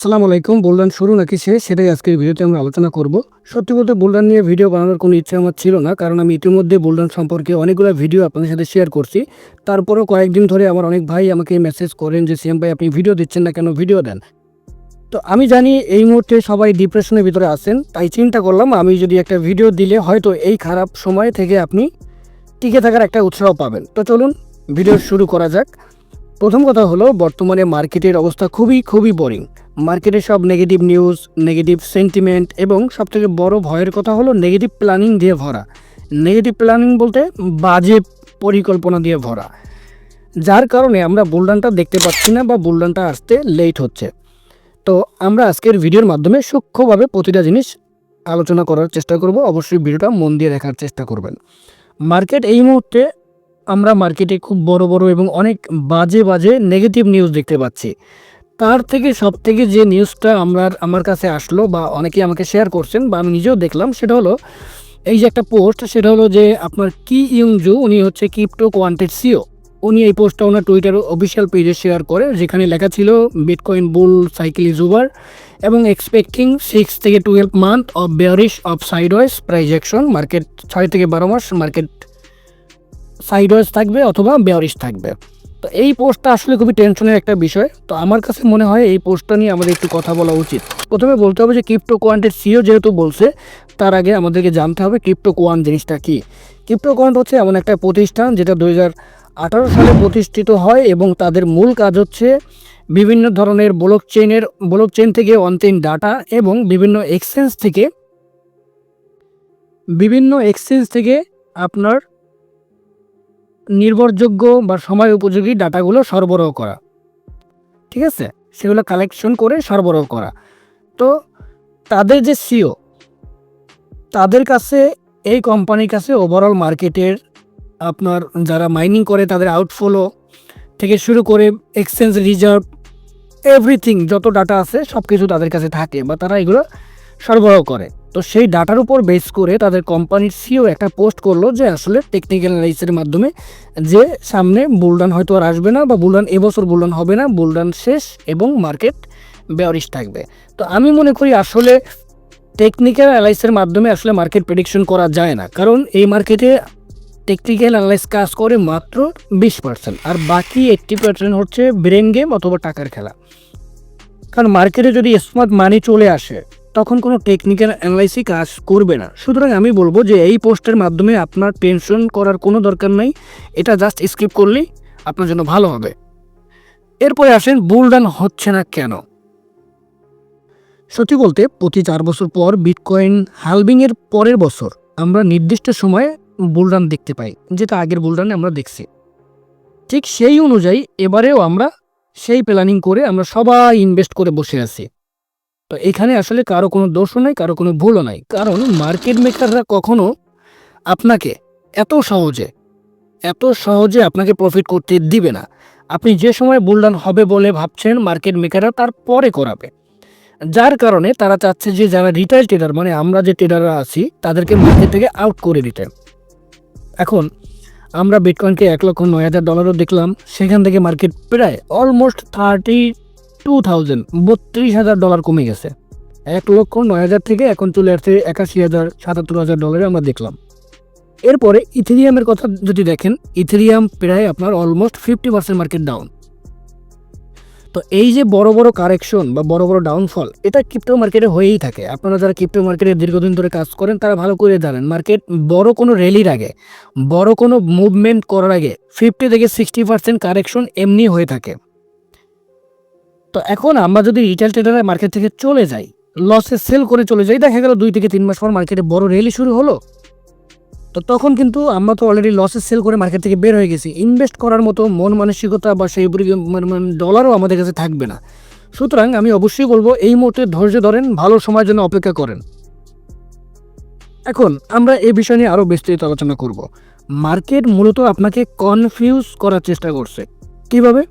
আসসালামু আলাইকুম, বুলডান শুরু নাকি সে সেটাই আজকের ভিডিওতে আমরা আলোচনা করব। সত্যি বলতে বুলডান নিয়ে ভিডিও বানানোর কোনো ইচ্ছে আমার ছিল না, কারণ আমি ইতিমধ্যে বুলডান সম্পর্কে অনেকগুলো ভিডিও আপনাদের সাথে শেয়ার করছি। তারপরেও কয়েকদিন ধরে আমার অনেক ভাই আমাকে মেসেজ করেন যে, সিএম ভাই, আপনি ভিডিও দিচ্ছেন না কেন? ভিডিও দেন। তো আমি জানি এই মুহূর্তে সবাই ডিপ্রেশনের ভিতরে আছেন, তাই চিন্তা করলাম আমি যদি একটা ভিডিও দিলে হয়তো এই খারাপ সময় থেকে আপনি টিকে থাকার একটা উৎসাহ পাবেন। তো চলুন, ভিডিও শুরু করা যাক। প্রথম কথা হলো, বর্তমানে মার্কেটের অবস্থা খুবই খুবই বোরিং মার্কেটে সব নেগেটিভ নিউজ নেগেটিভ সেন্টিমেন্ট এবং সবথেকে বড় ভয়ের কথা হলো নেগেটিভ প্ল্যানিং দিয়ে ভরা। নেগেটিভ প্ল্যানিং বলতে বাজে পরিকল্পনা দিয়ে ভরা। যার কারণে আমরা বুলডানটা দেখতে পাচ্ছি না বা বুলডানটা আসতে লেট হচ্ছে। তো আমরা আজকের ভিডিওর মাধ্যমে সূক্ষ্মভাবে প্রতিটা জিনিস আলোচনা করার চেষ্টা করব। অবশ্যই ভিডিওটা মন দিয়ে দেখার চেষ্টা করবেন। মার্কেট এই মুহূর্তে আমরা মার্কেটে খুব বড় বড় এবং অনেক বাজে বাজে নেগেটিভ নিউজ দেখতে পাচ্ছি। তার থেকে সব থেকে যে নিউজটা আমরা, আমার কাছে আসলো বা অনেকেই আমাকে শেয়ার করছেন বা আমি নিজেও দেখলাম, সেটা হলো এই যে একটা পোস্ট সেটা হলো যে আপনার কি ইউংজু উনি হচ্ছে ক্রিপ্টো কোয়ান্টেড সিও উনি এই পোস্টটা ওনার টুইটার অফিসিয়াল পেজে শেয়ার করে, যেখানে লেখা ছিল bitcoin bull cycle is over এবং এক্সপেক্টিং সিক্স থেকে twelve month of bearish of sideways price action market ছয় থেকে বারো মাস মার্কেট সাইডওয়েজ থাকবে অথবা বেয়ারিশ থাকবে। তো এই পোস্টটা আসলে খুবই টেনশনের একটা বিষয়। তো আমার কাছে মনে হয় এই পোস্টটা নিয়ে আমাদের একটু কথা বলা উচিত। প্রথমে বলতে হবে যে ক্রিপ্টো কোয়ান্টের সিও যেহেতু বলছে, তার আগে আমাদেরকে জানতে হবে ক্রিপ্টো কোয়ান জিনিসটা কী। ক্রিপ্টো কোয়ান্ট হচ্ছে এমন একটা প্রতিষ্ঠান যেটা দু আঠারো সালে প্রতিষ্ঠিত হয় এবং তাদের মূল কাজ হচ্ছে বিভিন্ন ধরনের ব্লক চেইনের ব্লক চেইন থেকে অনচেইন ডাটা এবং বিভিন্ন এক্সচেঞ্জ থেকে, বিভিন্ন এক্সচেঞ্জ থেকে আপনার নির্ভরযোগ্য বা সময় উপযোগী ডাটাগুলো সরবরাহ করা। ঠিক আছে? সেগুলো কালেকশন করে সরবরাহ করা। তো তাদের যে সিও তাদের কাছে, এই কোম্পানির কাছে ওভারঅল মার্কেটের আপনার যারা মাইনিং করে তাদের আউটফ্লো থেকে শুরু করে এক্সচেঞ্জ রিজার্ভ এভরিথিং যত ডাটা আছে সব কিছু তাদের কাছে থাকে বা তারা এগুলো সরবরাহ করে। তো সেই ডাটার উপর বেস করে তাদের কোম্পানির সিও একটা পোস্ট করল যে আসলে টেকনিক্যাল অ্যানালাইসিসের মাধ্যমে যে সামনে বুলডান হয়তো আর আসবে না বা বুলডান এবছর বুলডান হবে না বুলডান শেষ এবং মার্কেট বেয়ারিশ থাকবে। তো আমি মনে করি আসলে টেকনিক্যাল অ্যানালাইসের মাধ্যমে আসলে মার্কেট প্রেডিকশন করা যায় না। কারণ এই মার্কেটে টেকনিক্যাল অ্যানালাইস কাজ করে মাত্র বিশ পার্সেন্ট আর বাকি এইট্টি পার্সেন্ট হচ্ছে ব্রেন গেম অথবা টাকার খেলা। কারণ মার্কেটে যদি স্মার্ট মানি চলে আসে তখন কোনো টেকনিক্যাল অ্যানালাইসিস কাজ করবে না। সুতরাং আমি বলব যে এই পোস্টের মাধ্যমে আপনার টেনশন করার কোনো দরকার নেই। এটা জাস্ট স্কিপ করলেই আপনার জন্য ভালো হবে। এরপরে আসেন, বুলডান হচ্ছে না কেন? সত্যি বলতে, প্রতি চার বছর পর বিটকয়েন হালবিংয়ের পরের বছর আমরা নির্দিষ্ট সময়ে বুলডান দেখতে পাই, যেটা আগের বুলডানে আমরা দেখছি। ঠিক সেই অনুযায়ী এবারেও আমরা সেই প্ল্যানিং করে আমরা সবাই ইনভেস্ট করে বসে আছি। তো এখানে আসলে কারও কোনো দোষও নাই, কারও কোনো ভুলও নাই। কারণ মার্কেট মেকাররা কখনো আপনাকে এত সহজে এত সহজে আপনাকে প্রফিট করতে দিবে না। আপনি যে সময় বুলডান হবে বলে ভাবছেন, মার্কেট মেকাররা তার পরে করাবে। যার কারণে তারা চাচ্ছে যে যারা রিটাইল ট্রেডার মানে আমরা যে ট্রেডাররা আছি, তাদেরকে মার্কেট থেকে আউট করে দিতে। এখন আমরা বিটকয়েনকে এক লক্ষ নয় হাজার ডলারও দেখলাম, সেখান থেকে মার্কেট প্রায় অলমোস্ট থার্টি টু থাউজেন্ড বত্রিশ হাজার ডলার কমে গেছে। এক লক্ষ নয় হাজার থেকে এখন চলে আসছে একাশি হাজার সাতাত্তর হাজার ডলারে আমরা দেখলাম। এরপরে ইথেরিয়ামের কথা যদি দেখেন, ইথেরিয়াম প্রায় আপনার almost fifty percent market down তো এই যে বড় বড় কারেকশন বা বড় বড় ডাউনফল এটা ক্রিপ্টো মার্কেটে হয়েই থাকে। আপনারা যারা ক্রিপ্টো মার্কেটে দীর্ঘদিন ধরে কাজ করেন, তারা ভালো করে জানেন মার্কেট বড় কোনো র্যালির আগে, বড় কোনো মুভমেন্ট করার আগে ফিফটি থেকে সিক্সটি পার্সেন্ট কারেকশন এমনি হয়ে থাকে। তো এখন আমরা যদি রিটেল ট্রেডারের মার্কেট থেকে চলে যাই লসে সেল করে চলে যাই, দেখা গেল দুই থেকে তিন মাস পর মার্কেটে বড় র্যালি শুরু হলো। তো তখন কিন্তু আমরা তো অলরেডি লসে সেল করে মার্কেট থেকে বের হয়ে গেছি। ইনভেস্ট করার মতো মন মানসিকতা বা সেই ডলারও আমাদের কাছে থাকবে না। সুতরাং আমি অবশ্যই বলব, এই মুহূর্তে ধৈর্য ধরেন, ভালো সময়ের জন্য অপেক্ষা করেন। এখন আমরা এই বিষয় নিয়ে আরও বিস্তারিত আলোচনা করব। মার্কেট মূলত আপনাকে কনফিউজ করার চেষ্টা করছে। কীভাবে?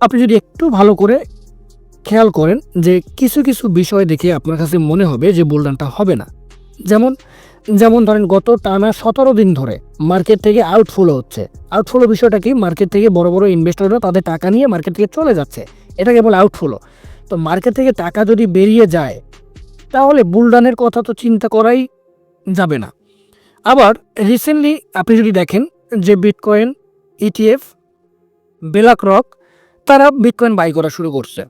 আপনি যদি একটু ভালো করে খেয়াল করেন যে কিছু কিছু বিষয় দেখে আপনার কাছে মনে হবে যে বুলডানটা হবে না। যেমন যেমন ধরেন গত টানা সতেরো দিন ধরে মার্কেট থেকে আউটফ্লো হচ্ছে। আউটফ্লো বিষয়টা কি? মার্কেট থেকে বড় বড় ইনভেস্টররা তাদের টাকা নিয়ে মার্কেট থেকে চলে যাচ্ছে। এটা কেবল আউটফ্লো তো মার্কেট থেকে টাকা যদি বেরিয়ে যায়, তাহলে বুলডানের কথা তো চিন্তা করাই যাবে না। আবার রিসেন্টলি আপনি যদি দেখেন যে বিটকয়েন ইটিএফ ব্ল্যাক রক তারা বিটকয়েন বাই করা শুরু করছে।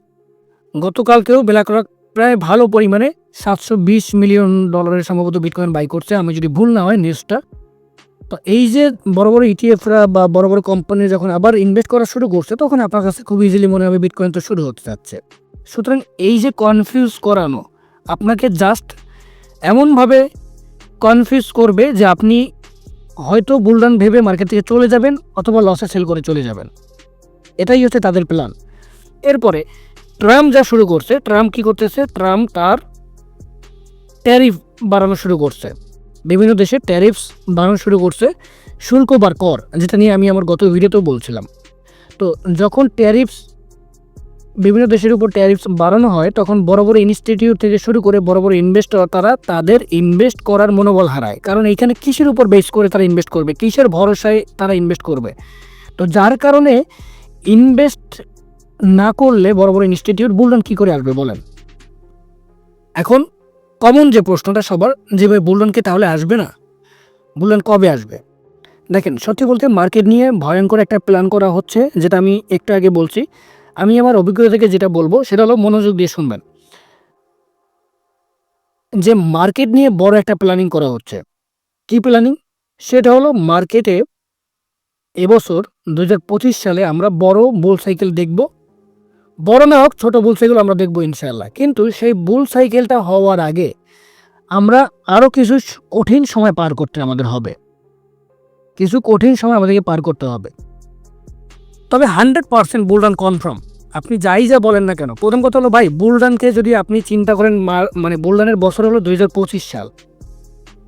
গতকালকেও ব্ল্যাক রক প্রায় ভালো পরিমাণে সাতশো বিশ মিলিয়ন ডলারের সম্ভবত বিটকয়েন বাই করছে। আমি যদি ভুল না হয় নিউজটা তো এই যে বড় বড় ইটিএফরা বা বড় বড় কোম্পানি যখন আবার ইনভেস্ট করা শুরু করছে, তখন আপনার কাছে খুব ইজিলি মনে হবে বিটকয়েন তো শুরু হতে যাচ্ছে। সুতরাং এই যে কনফিউজ করানো, আপনাকে জাস্ট এমনভাবে কনফিউজ করবে যে আপনি হয়তো বুলডান ভেবে মার্কেট থেকে চলে যাবেন অথবা লসে সেল করে চলে যাবেন। এটাই হচ্ছে তাদের প্ল্যান এরপরে, ট্রাম্প যা শুরু করছে, ট্রাম্প কি করতেছে? ট্রাম্প তার ট্যারিফ বাড়ানো শুরু করছে। বিভিন্ন দেশে ট্যারিফস বাড়ানো শুরু করছে। শুল্ক বা কর, যেটা নিয়ে আমি আমার গত ভিডিওতেও বলছিলাম। তো যখন ট্যারিফস বিভিন্ন দেশের উপর ট্যারিফস বাড়ানো হয়, তখন বড় বড় ইনস্টিটিউট থেকে শুরু করে বড় বড় ইনভেস্টর তারা তাদের ইনভেস্ট করার মনোবল হারায়। কারণ এইখানে কিসের উপর বেস করে তারা ইনভেস্ট করবে? কিসের ভরসায় তারা ইনভেস্ট করবে? তো যার কারণে ইনভেস্ট না করলে বড় বড় ইনস্টিটিউট বুলডান কী করে আসবে বলেন? এখন কমন যে প্রশ্নটা সবার, যে ভাই বুলডানকে তাহলে আসবে না? বুলডান কবে আসবে? দেখেন, সত্যি বলতে মার্কেট নিয়ে ভয়ঙ্কর একটা প্ল্যান করা হচ্ছে, যেটা আমি একটু আগে বলছি। আমি আমার অভিজ্ঞতা থেকে যেটা বলব, সেটা হলো মনোযোগ দিয়ে শুনবেন। যে মার্কেট নিয়ে বড় একটা প্ল্যানিং করা হচ্ছে। কি প্ল্যানিং? সেটা হলো মার্কেটে এবছর দু হাজার পঁচিশ সালে আমরা বড় বুল সাইকেল দেখব। বড় না হোক, ছোটো বুল সাইকেল আমরা দেখব ইনশাল্লাহ কিন্তু সেই বুল সাইকেলটা হওয়ার আগে আমরা আরও কিছু কঠিন সময় পার করতে আমাদের হবে। কিছু কঠিন সময় আমাদেরকে পার করতে হবে। তবে হান্ড্রেড পার্সেন্ট বুলরান কনফার্ম। আপনি যাই যা বলেন না কেন, প্রথম কথা হলো ভাই বুলরানকে যদি আপনি চিন্তা করেন মানে বুলরানের বছর হলো দুই হাজার পঁচিশ সাল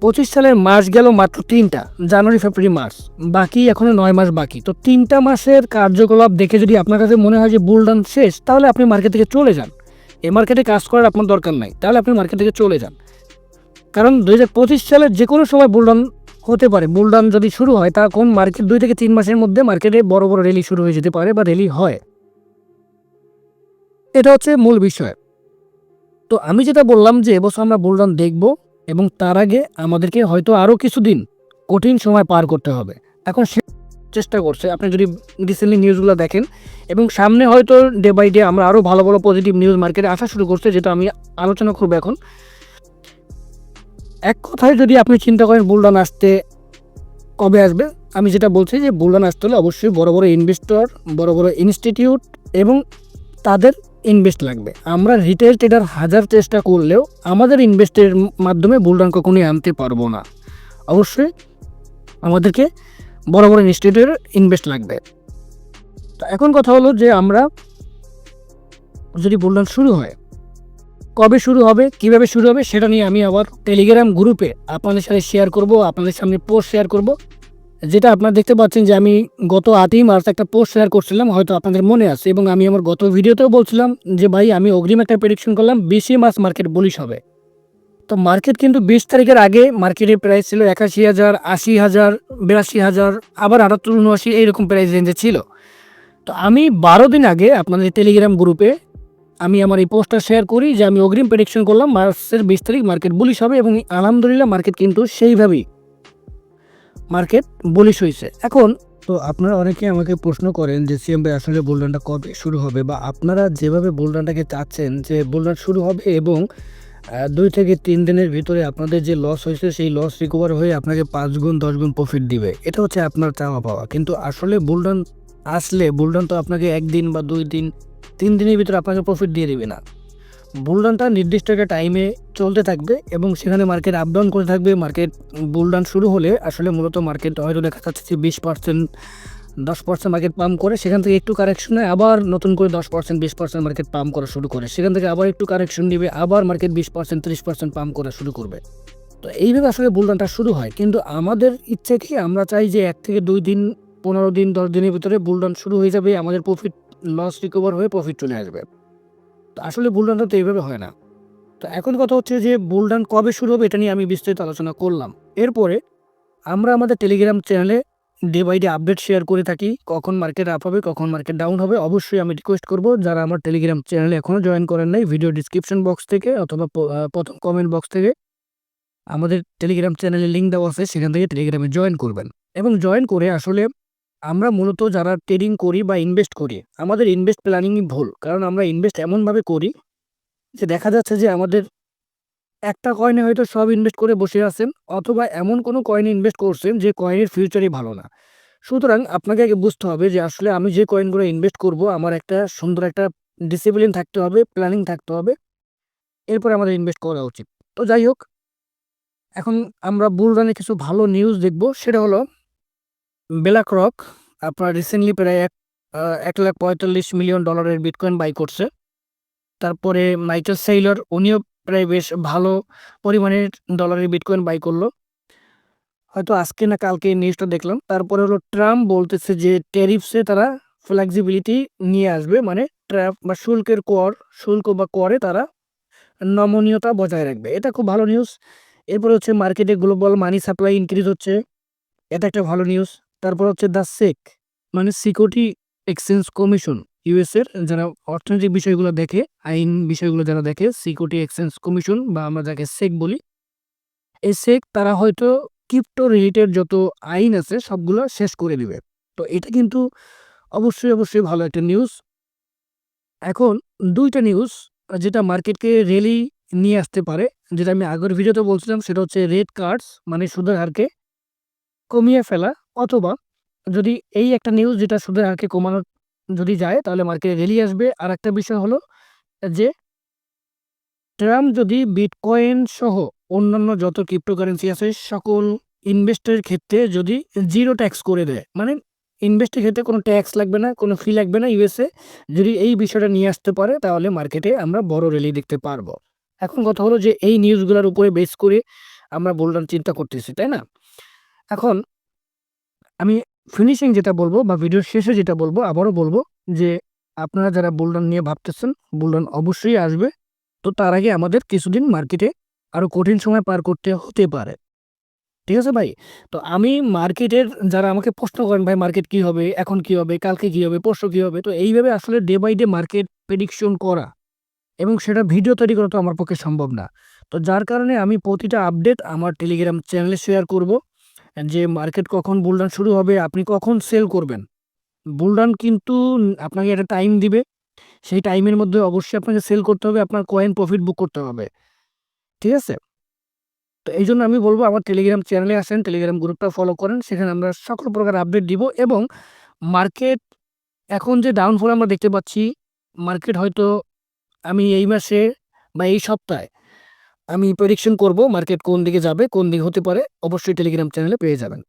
পঁচিশ সালের মাস গেল মাত্র তিনটা, জানুয়ারি, ফেব্রুয়ারি, মার্চ। বাকি এখনও নয় মাস বাকি। তো তিনটা মাসের কার্যকলাপ দেখে যদি আপনার কাছে মনে হয় যে বুলডান শেষ, তাহলে আপনি মার্কেট থেকে চলে যান। এই মার্কেটে কাজ করার আপনার দরকার নাই। তাহলে আপনি মার্কেট থেকে চলে যান। কারণ দুই হাজার পঁচিশ সালের যে কোনো সময় বুলডান হতে পারে। বুলডান যদি শুরু হয়, তা কোন মার্কেট দুই থেকে তিন মাসের মধ্যে মার্কেটে বড় বড় র্যালি শুরু হয়ে যেতে পারে বা র্যালি হয়। এটা হচ্ছে মূল বিষয়। তো আমি যেটা বললাম যে এবছর আমরা বুলডান দেখব এবং তার আগে আমাদেরকে হয়তো আরও কিছুদিন কঠিন সময় পার করতে হবে। এখন সে চেষ্টা করছে, আপনি যদি রিসেন্টলি নিউজগুলো দেখেন এবং সামনে হয়তো ডে বাই ডে আমরা আরও ভালো ভালো পজিটিভ নিউজ মার্কেটে আসা শুরু করছে, যেটা আমি আলোচনা করব এখন। এক কথায় যদি আপনি চিন্তা করেন বুলডান আসতে কবে আসবে, আমি যেটা বলছি যে বুলডান আসতে হলে অবশ্যই বড় বড় ইনভেস্টর বড় বড় ইনস্টিটিউট এবং তাদের ইনভেস্ট লাগবে। আমরা রিটেল ট্রেডার হাজার চেষ্টা করলেও আমাদের ইনভেস্টের মাধ্যমে বুলডান কখনোই আনতে পারব না। অবশ্যই আমাদেরকে বড় বড় ইনস্টিটিউটের ইনভেস্ট লাগবে। তো এখন কথা হলো যে আমরা যদি বুলডান শুরু হয়, কবে শুরু হবে, কীভাবে শুরু হবে সেটা নিয়ে আমি আবার টেলিগ্রাম গ্রুপে আপনাদের সাথে শেয়ার করব, আপনাদের সামনে পোস্ট শেয়ার করব। যেটা আপনারা দেখতে পাচ্ছেন যে আমি গত আটই মার্চ একটা পোস্ট শেয়ার করছিলাম, হয়তো আপনাদের মনে আছে, এবং আমি আমার গত ভিডিওতেও বলছিলাম যে ভাই, আমি অগ্রিম একটা প্রেডিকশন করলাম, বিশে মার্চ মার্কেট বলিশ হবে। তো মার্কেট কিন্তু বিশ তারিখের আগে মার্কেটের প্রাইস ছিল একাশি হাজার, আশি হাজার, বিরাশি হাজার, আবার আটাত্তর, উনআশি এইরকম প্রাইস রেঞ্জে ছিল। তো আমি বারো দিন আগে আপনাদের টেলিগ্রাম গ্রুপে আমি আমার এই পোস্টটা শেয়ার করি যে আমি অগ্রিম প্রেডিকশন করলাম, মার্চের বিশ তারিখ মার্কেট বুলিশ হবে, এবং আলহামদুলিল্লাহ মার্কেট কিন্তু সেইভাবেই মার্কেট বলিশ হয়েছে এখন তো আপনারা অনেকে আমাকে প্রশ্ন করেন যে, সিএম ভাই, আসলে বুলডানটা কবে শুরু হবে? বা আপনারা যেভাবে বুলডানটাকে চাচ্ছেন যে বুলডান শুরু হবে এবং দুই থেকে তিন দিনের ভিতরে আপনাদের যে লস হয়েছে, সেই লস রিকভার হয়ে আপনাকে পাঁচ গুণ, দশ গুণ প্রফিট দিবে। এটা হচ্ছে আপনার চাওয়া পাওয়া। কিন্তু আসলে বুলডান আসলে বুলডান তো আপনাকে একদিন বা দুই দিন, তিন দিনের ভিতরে আপনাকে প্রফিট দিয়ে দেবে না। বুলডানটা নির্দিষ্ট একটা টাইমে চলতে থাকবে এবং সেখানে মার্কেট আপ ডাউন করে থাকবে। মার্কেট বুলডান শুরু হলে আসলে মূলত মার্কেট হয়তো দেখা যাচ্ছে যে বিশ পার্সেন্ট দশ পার্সেন্ট মার্কেট পাম্প করে সেখান থেকে একটু কারেকশন আবার নতুন করে দশ পার্সেন্ট বিশ পার্সেন্ট মার্কেট পাম্প করা শুরু করে। সেখান থেকে আবার একটু কারেকশন নিবে, আবার মার্কেট বিশ পার্সেন্ট ত্রিশ পার্সেন্ট পাম্প করা শুরু করবে। তো এইভাবে আসলে বুলডানটা শুরু হয়। কিন্তু আমাদের ইচ্ছে কি, আমরা চাই যে এক থেকে দুই দিন, পনেরো দিন, দশ দিনের ভিতরে বুলডান শুরু হয়ে যাবে, আমাদের প্রফিট লস রিকভার হয়ে প্রফিট চলে আসবে। আসলে বুলডানটা তো এইভাবে হয় না। তো এখন কথা হচ্ছে যে, বুলডান কবে শুরু হবে এটা নিয়ে আমি বিস্তারিত আলোচনা করলাম। এরপরে আমরা আমাদের টেলিগ্রাম চ্যানেলে day by day update share করে থাকি, কখন মার্কেট আপ হবে, কখন মার্কেট ডাউন হবে, অবশ্যই আমি রিকোয়েস্ট করব, যারা আমার টেলিগ্রাম চ্যানেলে এখনও জয়েন করেন নাই ভিডিও ডিসক্রিপশন বক্স থেকে অথবা প্রথম কমেন্ট বক্স থেকে আমাদের টেলিগ্রাম চ্যানেলে লিঙ্ক দেওয়া আছে, সেখান থেকে টেলিগ্রামে জয়েন করবেন। এবং জয়েন করে আসলে আমরা মূলত যারা ট্রেডিং করি বা ইনভেস্ট করি, আমাদের ইনভেস্ট প্ল্যানিংই ভুল। কারণ আমরা ইনভেস্ট এমনভাবে করি যে দেখা যাচ্ছে যে আমাদের একটা কয়েনে হয়তো সব ইনভেস্ট করে বসে আছেন অথবা এমন কোনো কয়েনে ইনভেস্ট করছেন যে কয়েনের ফিউচারই ভালো না। সুতরাং আপনাকে আগে বুঝতে হবে যে আসলে আমি যে কয়েনগুলো ইনভেস্ট করব, আমার একটা সুন্দর একটা ডিসিপ্লিন থাকতে হবে প্ল্যানিং থাকতে হবে, এরপরে আমাদের ইনভেস্ট করা উচিত। তো যাই হোক, এখন আমরা বুলরানে কিছু ভালো নিউজ দেখব, সেটা হলো ব্ল্যাক রক আপনার রিসেন্টলি প্রায় এক এক লাখ পঁয়তাল্লিশ মিলিয়ন ডলারের বিটকয়েন বাই করছে। তারপরে মাইকেল সেইলর উনিও প্রায় বেশ ভালো পরিমাণের ডলারের বিটকয়েন বাই করল। হয়তো আজকে না কালকে নিউজটা দেখলাম। তারপরে হলো ট্রাম্প বলতেছে যে ট্যারিফসে তারা ফ্লেক্সিবিলিটি নিয়ে আসবে মানে ট্র্যাপ বা শুল্কের কর, শুল্ক বা করে তারা নমনীয়তা বজায় রাখবে। এটা খুব ভালো নিউজ এরপরে হচ্ছে মার্কেটে গ্লোবাল মানি সাপ্লাই ইনক্রিজ হচ্ছে। এটা একটা ভালো নিউজ তারপর হচ্ছে দ্য সেক মানে সিকিউরিটি এক্সচেঞ্জ কমিশন ইউএসের যারা অর্থনৈতিক বিষয়গুলো দেখে, আইন বিষয়গুলো যারা দেখে সিকিউরিটি এক্সচেঞ্জ কমিশন বা আমরা যাকে সেক বলি, এই সেক তারা হয়তো ক্রিপ্টো রিলেটেড যত আইন আছে সবগুলো শেষ করে দিবে। তো এটা কিন্তু অবশ্যই অবশ্যই ভালো একটা নিউজ এখন দুইটা নিউজ যেটা মার্কেটকে রেলি নিয়ে আসতে পারে, যেটা আমি আগের ভিডিওতে বলছিলাম, সেটা হচ্ছে রেড কার্ডস মানে সুদের হারকে কমিয়ে ফেলা। অথবা যদি এই একটা নিউজ যেটা সুদের হারকে কমানো যদি যায়, তাহলে মার্কেটে রেলি আসবে। আর একটা বিষয় হলো যে ট্রাম্প যদি বিটকয়েন সহ অন্যান্য যত ক্রিপ্টোকারেন্সি আছে, সকল ইনভেস্টের ক্ষেত্রে যদি জিরো ট্যাক্স করে দেয় মানে ইনভেস্টের ক্ষেত্রে কোনো ট্যাক্স লাগবে না, কোনো ফি লাগবে না ইউএসএ যদি এই বিষয়টা নিয়ে আসতে পারে, তাহলে মার্কেটে আমরা বড় র্যালি দেখতে পারব। এখন কথা হলো যে এই নিউজগুলোর উপরে বেস করে আমরা বললাম, চিন্তা করতেছি, তাই না? এখন আমি ফিনিশিং যেটা বলব বা ভিডিওর শেষে যেটা বলব, আবারও বলব যে আপনারা যারা বুলডন নিয়ে ভাবতেছেন বুলডন অবশ্যই আসবে। তো তার আগে আমাদের কিছুদিন মার্কেটে আরও কঠিন সময় পার করতে হতে পারে। ঠিক আছে ভাই? তো আমি মার্কেটের যারা আমাকে প্রশ্ন করেন, ভাই মার্কেট কি হবে? এখন কি হবে? কালকে কি হবে? পরশু কি হবে? তো এইভাবে আসলে day by day market prediction করা এবং সেটা ভিডিও তৈরি করা তো আমার পক্ষে সম্ভব না। তো যার কারণে আমি প্রতিটা আপডেট আমার টেলিগ্রাম চ্যানেলে শেয়ার করব। যে মার্কেট কখন বুলডান শুরু হবে, আপনি কখন সেল করবেন। বুলডান কিন্তু আপনাকে একটা টাইম দিবে। সেই টাইমের মধ্যে অবশ্যই আপনাকে সেল করতে হবে, আপনার কয়েন প্রফিট বুক করতে হবে। ঠিক আছে? তো এই জন্য আমি বলব, আমার টেলিগ্রাম চ্যানেলে আসেন টেলিগ্রাম গ্রুপটা ফলো করেন, সেখানে আমরা সকল প্রকার আপডেট দিব এবং মার্কেট এখন যে ডাউনফল আমরা দেখতে পাচ্ছি মার্কেট হয়তো আমি এই মাসে বা এই সপ্তাহে আমি প্রেডিকশন করব মার্কেট কোন দিকে যাবে, কোন দিকে হতে পারে, অবশ্যই টেলিগ্রাম চ্যানেলে পেয়ে যাবেন।